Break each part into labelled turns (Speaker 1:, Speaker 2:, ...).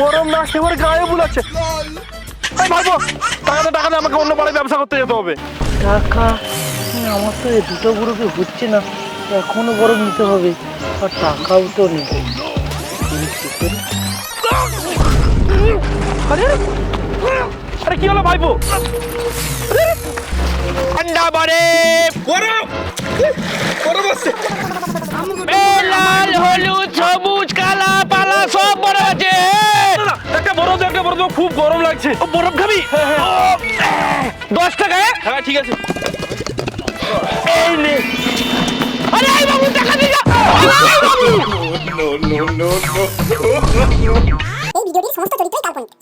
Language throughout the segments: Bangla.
Speaker 1: গরম না আমার গায়ে বুলাচ্ছে এই ভাইবো টাকাতে টাকা দিয়ে আমাকে অন্য পাড়ায় ব্যবসা করতে যেতে হবে।
Speaker 2: টাকা আমার তো এই দুটো গ্রুপে হচ্ছে না এখনও বরং নিতে হবে আর টাকাও তো নেই।
Speaker 1: আরে আরে কি হলো ভাইবো ঠান্ডা বারে গরম। গরম আছে
Speaker 3: লাল হলুদ সবুজ কালা পালা সব বড় আছে।
Speaker 1: একটা বরফ দে, একটা বরফ খুব গরম লাগছে।
Speaker 3: ও, বরফ খাবি? দশ টাকা হ্যাঁ?
Speaker 1: হ্যাঁ ঠিক আছে।
Speaker 3: এই নে। আরে বাবু টাকা দিগা বাবু।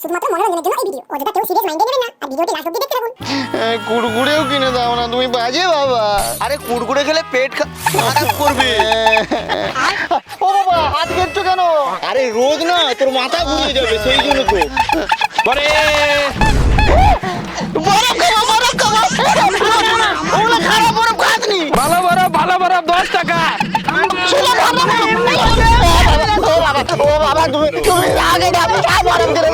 Speaker 4: শুধুমাত্র মনোরঞ্জনের জন্য এই ভিডিও অযথা কেউ সিরিয়াস মাইন্ডে নেবেন না আর ভিডিওটি লাস্ট অব্দি দেখতে থাকুন।
Speaker 5: কুড়কুড়েও কিনে দাও না তুমি বাজে বাবা। আরে কুড়কুড়ে খেলে পেট খারাপ করবে। ও বাবা হাত খেচ্ছ কেন? আরে রোজ না তোর মাথা ঘুরিয়ে যাবে সেই জন্য তো।
Speaker 3: পরে
Speaker 5: বরফ খাব বরফ খাব। ওগুলো খারাপ বরফ খাসনি।
Speaker 3: ভালো বরফ ভালো বরফ দশ টাকা।
Speaker 5: বাবা ও বাবা তুমি তুমি কিনে দাও বরফ দেবে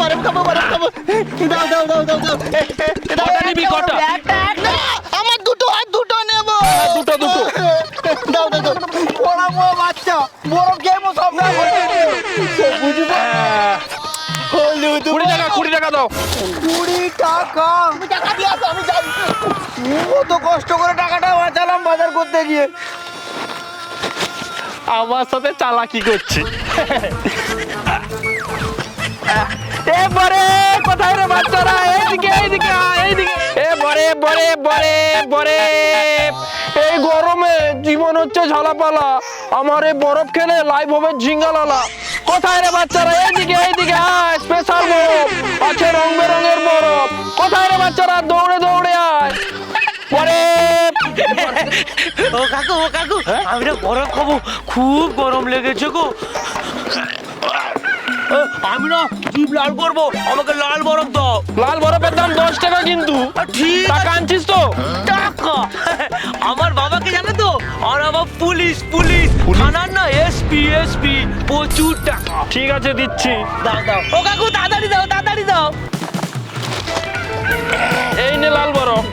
Speaker 5: বরফ খাব আমার দুটো আর দুটো নেব
Speaker 3: দুটো, দুটো।
Speaker 5: দাও দাও দাও মো বাচ্চা বরফ খেয়ে সব
Speaker 1: টাকা দাও।
Speaker 5: কুড়ি টাকা? আমি টাকা দিয়ে আসো আমি যাই। কত কষ্ট করে টাকাটা বাঁচালাম বাজার করতে গিয়ে।
Speaker 1: আমার সাথে চালাকি করছে।
Speaker 3: এবারে কোথায় রে বাচ্চারা? এইদিকে এইদিকে এইদিকে। বরে বরে বরে বরে।
Speaker 1: এই গরমে জীবন হচ্ছে ঝালাপালা। আমার এই বরফ খেলে লাইভ হবে ঝিঙ্গালালা। কোথায় রে বাচ্চারা? এইদিকে এইদিকে, আয় স্পেশাল বরফ। আছে রং বেরঙের বরফ। কোথায় রে বাচ্চারা? দৌড়ে দৌড়ে আয়। পরে
Speaker 2: ও কাকু ও কাকু আমি না বরফ খাব। খুব গরম লেগেছে গো। আমি না জিভ লাল করব আমাকে লাল বরফ দাও।
Speaker 1: লাল বরফের দাম দশ টাকা কিন্তু।
Speaker 2: ঠিক
Speaker 1: টাকা আনছিস তো?
Speaker 2: টাকা? আমার বাবাকে জানো তো? আর আমার পুলিশ পুলিশ। থানার না এসপি এসপি প্রচুর টাকা।
Speaker 1: ঠিক আছে দিচ্ছি।
Speaker 2: দাও দাও। ও কাকু তাড়াতাড়ি দাও তাড়াতাড়ি দাও।
Speaker 1: এই নে লাল বরফ।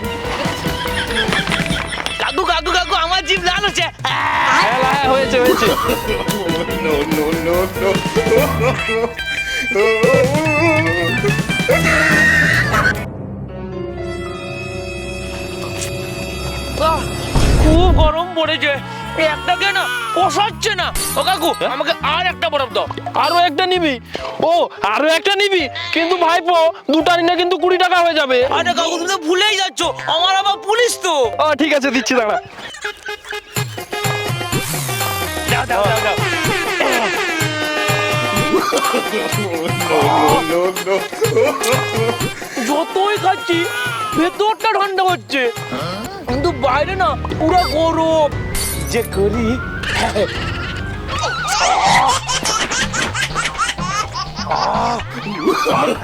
Speaker 2: জিভ লাল হচ্ছে।
Speaker 1: হ্যাঁ হ্যাঁ হয়েছে হয়েছে।
Speaker 2: আহ, খুব গরম পড়েছে। একটাকে না পোষাচ্ছে না। ও কাকু আমাকে আর একটা বরফ দাও।
Speaker 1: আরও একটা নিবি? ও আরও একটা নিবি? কিন্তু ভাইপো দুটা নিলে কিন্তু কুড়ি টাকা হয়ে যাবে।
Speaker 2: আরে কাকু তুমি তো ভুলেই যাচ্ছ। আমার আবার পুলিশ তো।
Speaker 1: ও ঠিক আছে দিচ্ছি দাঁড়া।
Speaker 2: যতই খাচ্ছি ভেতরটা ঠান্ডা হচ্ছে। কিন্তু বাইরে না পুরো গরম। যে করি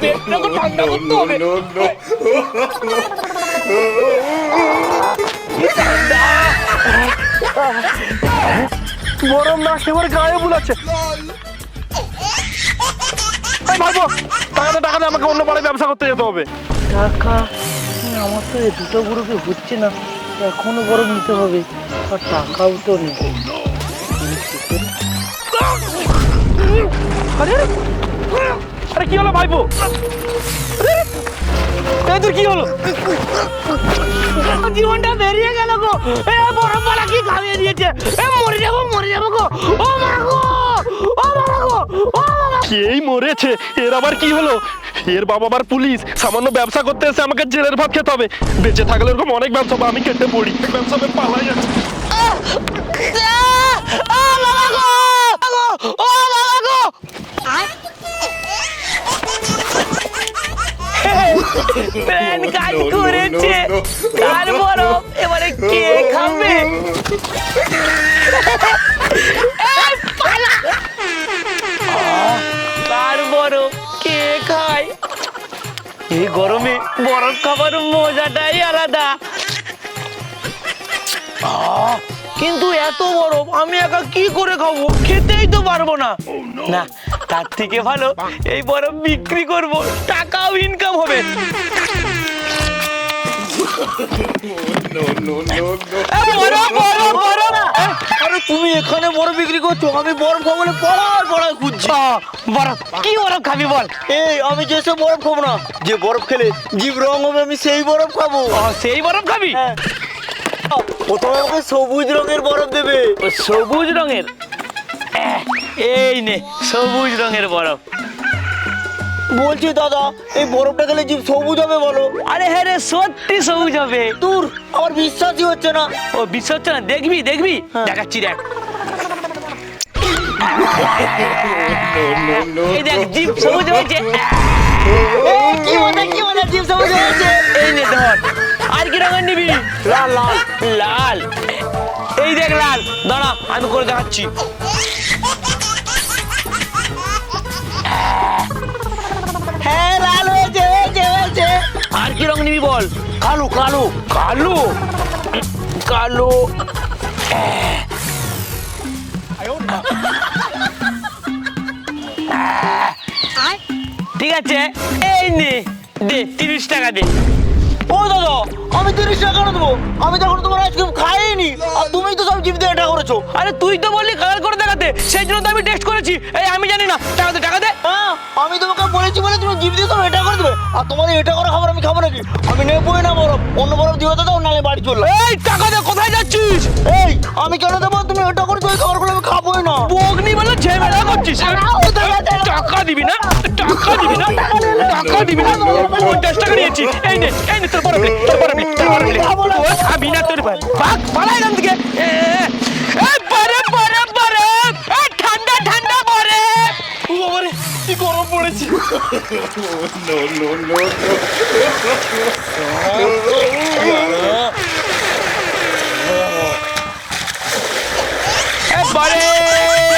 Speaker 2: পেটটাকে ঠান্ডা করতে হবে।
Speaker 1: গরম না আমার গায়ে বুলাচ্ছে এই ভাইপো টাকাতে টাকা আমাকে অন্য পাড়ায় ব্যবসা করতে যেতে হবে।
Speaker 2: টাকা আমার তো এই দুটো গ্রুপে হচ্ছে না এখনও বরং নিতে হবে আর টাকাও তো নেই।
Speaker 1: আরে আরে কি হলো এই তোর কি হলো?
Speaker 2: জীবনটা বেরিয়ে গেল গো। এ বড় পালা কি খাইয়ে দিয়েছে? এ মরে যাব মরে যাব গো। ও মা গো ও মা গো ও মা
Speaker 1: কেই মরেছে? এর আবার কি হলো? এর বাবা আবার পুলিশ। সামান্য ব্যবসা করতে এসে আমাকে জেলের ভাত খেতে হবে। বেঁচে থাকলে এরকম অনেক ব্যবসা আমি কেটে পড়ি। ব্যবসা পালাই যাচ্ছে।
Speaker 2: প্যান কাজ করেছে। কার বড় এবারে কে খাবে? কার বড় কে খায়? এই গরমে বরফ খাবার মজাটাই আলাদা। কিন্তু এত বরফ আমি একা কি করে খাব? পারব না। না তার থেকে ভালো এই বরফ বিক্রি করব। টাকাও ইনকাম হবে।
Speaker 5: আরে তুমি এখানে বরফ বিক্রি করছ আমি বরফ খাব বলে পড়ায় পড়ায় খুঁজছি
Speaker 2: বরফ কি বরফ খাবি বল?
Speaker 5: এই আমি যেসব বরফ খাব না যে বরফ খেলে জীব রং হবে আমি সেই বরফ খাব।
Speaker 2: সেই বরফ খাবি?
Speaker 5: হ্যাঁ। প্রথমে আমাকে সবুজ রঙের বরফ দেবে।
Speaker 2: ও সবুজ রঙের? এই নে সবুজ রঙের বরফ।
Speaker 5: বলছি দাদা এই বরফটা খেলে জীব সবুজ হবে বলো।
Speaker 2: আরে হ্যাঁ রে সত্যি সবুজ হবে।
Speaker 5: দূর আমার বিশ্বাসই হচ্ছে না।
Speaker 2: ও বিশ্বাস হচ্ছে না? দেখবি দেখবি?
Speaker 5: হ্যাঁ।
Speaker 2: দেখাচ্ছি দেখ। এই দেখ জিপ সবুজ হয়েছে।
Speaker 5: কি মজা কি মজা জীব সবুজ হয়েছে?
Speaker 2: এই নে ধর। আর কি রঙের নিবি? লাল লাল। লাল। এই দেখ লাল। দাঁড়া আমি করে দেখাচ্ছি। কি রং নিবি বল? কালো কালো কালো। কালো। ঠিক আছে, এই নে, দে, তিরিশ টাকা দে।
Speaker 5: ও দাদা, আমি তিরিশ টাকা করে দেবো। আমি তখন তোমার আইসক্রিম খাইনি, আর তুমি তো সব জীব দিয়ে এটা করেছ।
Speaker 2: আরে তুই তো বললি কালার করে দেখাতে, সেই জন্য তো আমি টেস্ট করেছি। এই, আমি জানি না, টাকা দে, টাকা
Speaker 5: আমি তোমাকে বলেছি বলে তুমি জিভ দিয়ে এটা করে দেবে। আর তোমার এটা করা খাবার আমি খাব নাকি? আমি নেবই না বরফ। অন্য বরফ দিবে দাও নালে বাড়ি চললাম
Speaker 2: এই টাকা দে কোথায় যাচ্ছিস?
Speaker 5: এই আমি কেন দেবো? তুমি এটা করে ওই খাবারগুলো আমি খাবোই না।
Speaker 2: বগনি বলে ঝেমেলা করছিস। টাকা দিবি না? টাকা দিবি না? টাকা দিবি না? পঞ্চাশ টাকা নিয়েছি এই নে এই নে তোর প্লেট তোর প্লেট তোর প্লেট খাবি না। তোর ভাই ভাগ পালা এখান থেকে। পড়েছে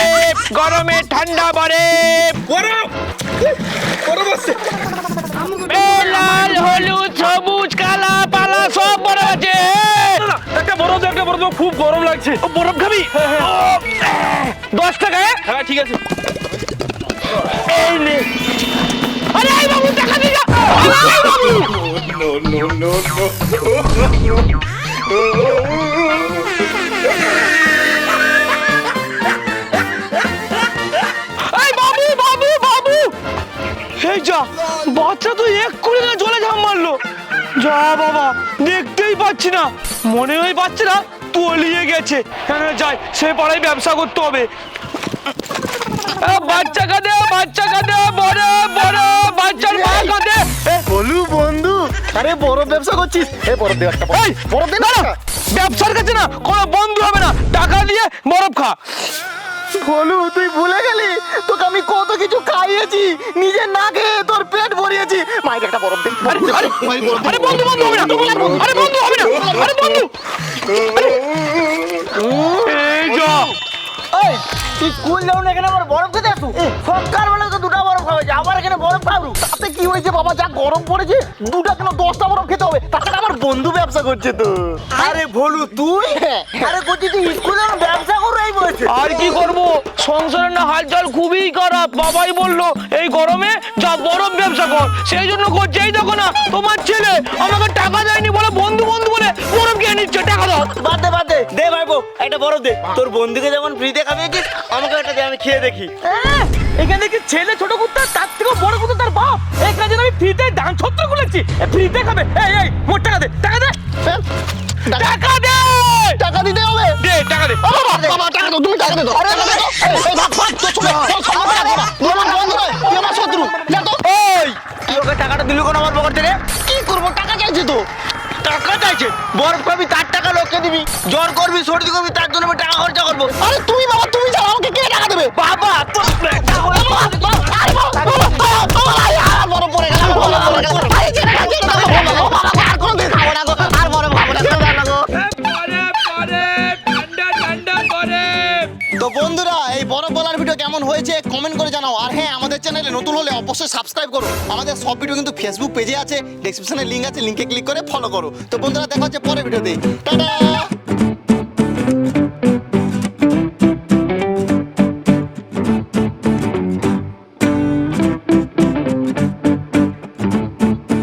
Speaker 2: এ, বরফ গরমে ঠান্ডা বরফ এ, লাল হলুদ সবুজ কালা পালা সব বরফ আছে।
Speaker 1: একটা দে, একটা দে, খুব গরম লাগছে।
Speaker 2: ও, বরফ খাবি? ও, দশ টাকা? হ্যাঁ?
Speaker 1: হ্যাঁ ঠিক আছে।
Speaker 2: এই বাবু বাবু বাবু! এই যা, বাচ্চা তো এক্ষুনি না জলে ঝাম মারলো। যা বাবা, দেখতেই পাচ্ছি না। মনে হয় না তলিয়ে গেছে। যাই, সে পাড়ায় ব্যবসা করতে হবে। বাচ্চা কাঁদে বাচ্চা কাঁদে বড় বড় বাচ্চার মা কাঁদে।
Speaker 5: বলু বন্ধু আরে বরফ ব্যবসা করছিস? এই বরফ দে একটা
Speaker 2: এই
Speaker 5: বরফ দে
Speaker 2: না, না, ব্যবসার কাছে না কোনো বন্ধু হবে না। টাকা দিয়ে বরফ খা।
Speaker 5: বলু তুই ভুলে গেলি? তোকে আমি কত কিছু খাইয়েছি নিজে না খেয়ে তোর পেট ভরিয়েছি। মাইকে একটা বরফ দে।
Speaker 2: আরে আরে আরে বন্ধু বন্ধু হবে না আরে বন্ধু হবে না আরে বন্ধু। এই যা।
Speaker 5: এই তুই স্কুল যাও না এখানে আমার বরফ খেতে আসু। সরকার বেলা তো দুটা বরফ খাওয়াছে আবার এখানে বরফ খাব তাতে কি হয়েছে বাবা যা গরম পড়েছে দুটা কেন দশটা বরফ খেতে হবে। তাছাড়া আমার বন্ধু ব্যবসা করছে তো। আরে ভলু তুই? আরে করছি তুই স্কুলে ব্যবসা করো এই বলছে
Speaker 2: আর কি করব? সংসারের না হালচাল খুবই খারাপ। বাবাই বলল এই গরমে যা বরফ ব্যবসা কর। সেই জন্য করছে এই দেখো না তোমার ছেলে আমাকে টাকা দেয়নি বলে বন্ধু বন্ধু বলে বরফ কিনে নিচ্ছে। টাকা দাও।
Speaker 5: বাদ দে বাদ দে দে ভাইবো একটা বরফ দে। তোর বন্ধুকে যেমন ফ্রিতে খাবিয়েছিস আমাকে একটা দে আমি খেয়ে দেখি।
Speaker 2: হ্যাঁ, এখানে কি ছেলে ছোট কুত্তা? তার থেকে বড় কুত্তা তার বাপ? এই কাজে আমি ফ্রিতে দান ছত্র খুলেছি। ফ্রিতে খাবে এই এই মোট টাকা দে টাকা দে। টাকা দে!
Speaker 5: টাকা দিতে হবে।
Speaker 2: দে টাকা দে।
Speaker 5: বাবা টাকা দাও তুমি টাকা দাও। আরে টাকা দাও এই ভাগ ভাগ তো চলে টাকা দাও। তুই আমার বন্ধু নয় তুই আমার শত্রু। যা তো।
Speaker 2: ওই
Speaker 5: তুই ওকে টাকাটা দিলি কোন আমার পকেট থেকে? কি করব? টাকা চাইছি তো। টাকা চাইছে? বরফ খাবি তার টাকা লোককে দিবি। জ্বর করবি সর্দি করবি তার জন্য আমি টাকা খরচা করব। আরে তুমি বাবা তুমি যাও আমাকে কে টাকা দেবে? বাবা তো বন্ধুরা এই বলার ভিডিও কেমন হয়েছে কমেন্ট করে জানাও। আর হ্যাঁ আমাদের চ্যানেলে
Speaker 6: নতুন হলে অবশ্যই সাবস্ক্রাইব করো। আমাদের সব ভিডিও কিন্তু ফেসবুক পেজে আছে ডেসক্রিপশনে লিঙ্ক আছে লিঙ্কে ক্লিক করে ফলো করো। তো বন্ধুরা দেখা হচ্ছে পরের ভিডিওতে টাটা!